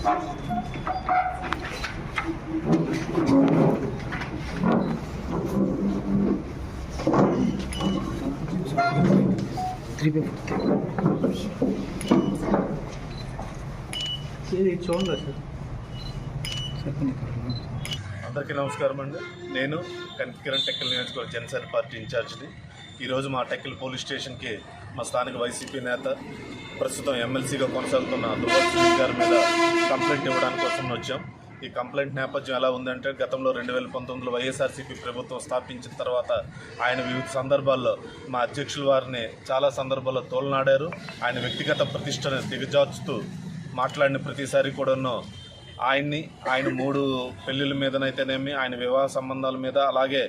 Three by చూడండి sir అందరికీ నమస్కారం అండి. నేను కనికిరణ్ టెక్కల్ నియోజకవర్గ జనసేన పార్టీ ఇన్ఛార్జ్ని. ఈరోజు మా టెక్కల్ పోలీస్ స్టేషన్కి మా స్థానిక వైసీపీ నేత ప్రస్తుతం ఎమ్మెల్సీగా కొనసాగుతున్న దుర్గా గారి మీద కంప్లైంట్ ఇవ్వడానికి కోసం వచ్చాం. ఈ కంప్లైంట్ నేపథ్యం ఎలా ఉందంటే గతంలో రెండు వేల పంతొమ్మిదిలో వైఎస్ఆర్సీపీ ప్రభుత్వం స్థాపించిన తర్వాత ఆయన వివిధ సందర్భాల్లో మా అధ్యక్షుల వారిని చాలా సందర్భాల్లో తోలనాడారు. ఆయన వ్యక్తిగత ప్రతిష్టను దిగజార్చుతూ మాట్లాడిన ప్రతిసారి కూడాను ఆయన్ని ఆయన మూడు పెళ్ళిళ్ళ మీదనైతేనేమి ఆయన వివాహ సంబంధాల మీద అలాగే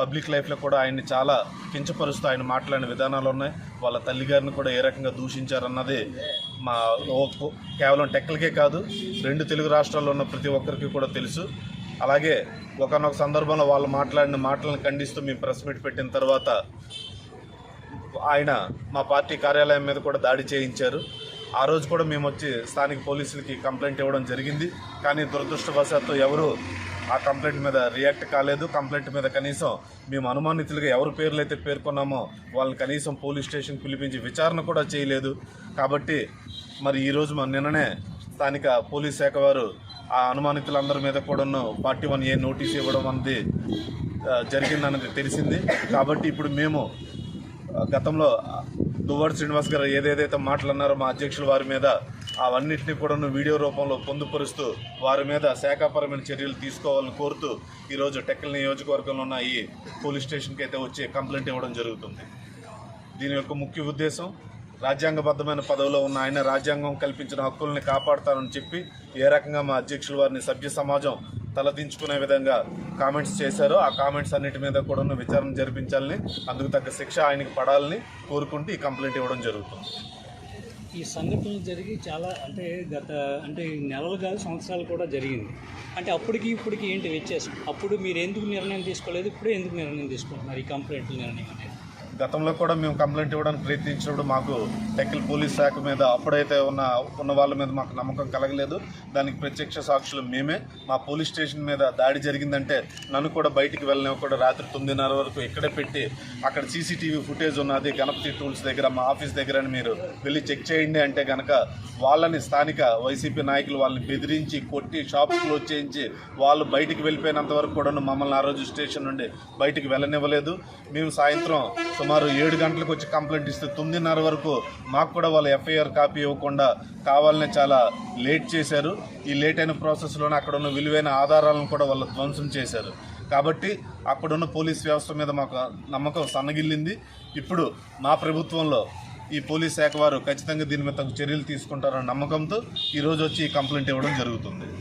పబ్లిక్ లైఫ్లో కూడా ఆయన్ని చాలా కించపరుస్తూ ఆయన మాట్లాడిన విధానాలు ఉన్నాయి. వాళ్ళ తల్లిగారిని కూడా ఏ రకంగా దూషించారన్నది మా కేవలం టెక్కలకే కాదు రెండు తెలుగు రాష్ట్రాల్లో ఉన్న ప్రతి ఒక్కరికి కూడా తెలుసు. అలాగే ఒకనొక సందర్భంలో వాళ్ళు మాట్లాడిన మాటలను ఖండిస్తూ మేము ప్రెస్ మీట్ పెట్టిన తర్వాత ఆయన మా పార్టీ కార్యాలయం మీద కూడా దాడి చేయించారు. ఆ రోజు కూడా మేము వచ్చి స్థానిక పోలీసులకి కంప్లైంట్ ఇవ్వడం జరిగింది. కానీ దురదృష్టవశాత్తు ఎవరు ఆ కంప్లైంట్ మీద రియాక్ట్ కాలేదు. కంప్లైంట్ మీద కనీసం మేము అనుమానితులుగా ఎవరి పేర్లు అయితే పేర్కొన్నామో వాళ్ళని కనీసం పోలీస్ స్టేషన్ పిలిపించి విచారణ కూడా చేయలేదు. కాబట్టి మరి ఈరోజు మన నిన్ననే స్థానిక పోలీస్ శాఖ వారు ఆ అనుమానితులందరి మీద కూడాను ఫార్టీ వన్ ఏ నోటీస్ ఇవ్వడం అనేది జరిగిందన్నది తెలిసింది. కాబట్టి ఇప్పుడు మేము గతంలో దువ్వాడు శ్రీనివాస్ గారు ఏదేదైతే మాట్లాడినారో మా అధ్యక్షులు వారి మీద అవన్నింటినీ కూడా వీడియో రూపంలో పొందుపరుస్తూ వారి మీద శాఖాపరమైన చర్యలు తీసుకోవాలని కోరుతూ ఈరోజు టెక్కల్ నియోజకవర్గంలో ఉన్న ఈ పోలీస్ స్టేషన్కి అయితే వచ్చి కంప్లైంట్ ఇవ్వడం జరుగుతుంది. దీని యొక్క ముఖ్య ఉద్దేశం రాజ్యాంగబద్ధమైన పదవిలో ఉన్న ఆయన రాజ్యాంగం కల్పించిన హక్కుల్ని కాపాడతానని చెప్పి ఏ రకంగా మా అధ్యక్షుల వారిని సభ్య సమాజం తలదించుకునే విధంగా కామెంట్స్ చేశారో. ఆ కామెంట్స్ అన్నిటి మీద కూడా విచారణ జరిపించాలని అందుకు తగ్గ శిక్ష ఆయనకి పడాలని కోరుకుంటూ ఈ కంప్లైంట్ ఇవ్వడం జరుగుతుంది. ఈ సంఘటనలు జరిగి చాలా అంటే గత అంటే నెలలు కాదు సంవత్సరాలు కూడా జరిగింది. అంటే అప్పటికి ఇప్పటికి ఏంటి వ్యత్యాసం? అప్పుడు మీరు ఎందుకు నిర్ణయం తీసుకోలేదు? ఇప్పుడే ఎందుకు నిర్ణయం తీసుకుంటున్నారు ఈ కంప్లైంట్ల నిర్ణయం అనేది? గతంలో కూడా మేము కంప్లైంట్ ఇవ్వడానికి ప్రయత్నించినప్పుడు మాకు టెక్కిల్ పోలీస్ శాఖ మీద అప్పుడైతే ఉన్న ఉన్న వాళ్ళ మీద మాకు నమ్మకం కలగలేదు. దానికి ప్రత్యక్ష సాక్షులు మేమే. మా పోలీస్ స్టేషన్ మీద దాడి జరిగిందంటే నన్ను కూడా బయటికి కూడా రాత్రి తొమ్మిదిన్నర వరకు ఇక్కడే పెట్టి అక్కడ సీసీటీవీ ఫుటేజ్ ఉన్నది గణపతి టూల్స్ దగ్గర మా ఆఫీస్ దగ్గర మీరు వెళ్ళి చెక్ చేయండి అంటే కనుక వాళ్ళని స్థానిక వైసీపీ నాయకులు వాళ్ళని బెదిరించి కొట్టి షాప్ క్లోజ్ చేయించి వాళ్ళు బయటికి వెళ్ళిపోయినంత వరకు కూడా మమ్మల్ని ఆ రోజు స్టేషన్ నుండి బయటికి వెళ్ళనివ్వలేదు. మేము సాయంత్రం సుమారు ఏడు గంటలకు వచ్చి కంప్లైంట్ ఇస్తే తొమ్మిదిన్నర వరకు మాకు కూడా వాళ్ళు ఎఫ్ఐఆర్ కాపీ ఇవ్వకుండా కావాలనే చాలా లేట్ చేశారు. ఈ లేట్ అయిన ప్రాసెస్లోనే అక్కడ ఉన్న విలువైన ఆధారాలను కూడా వాళ్ళు ధ్వంసం చేశారు. కాబట్టి అక్కడున్న పోలీస్ వ్యవస్థ మీద మాకు నమ్మకం సన్నగిల్లింది. ఇప్పుడు మా ప్రభుత్వంలో ఈ పోలీస్ శాఖ వారు ఖచ్చితంగా దీని మీద చర్యలు తీసుకుంటారన్న నమ్మకంతో ఈరోజు వచ్చి ఈ కంప్లైంట్ ఇవ్వడం జరుగుతుంది.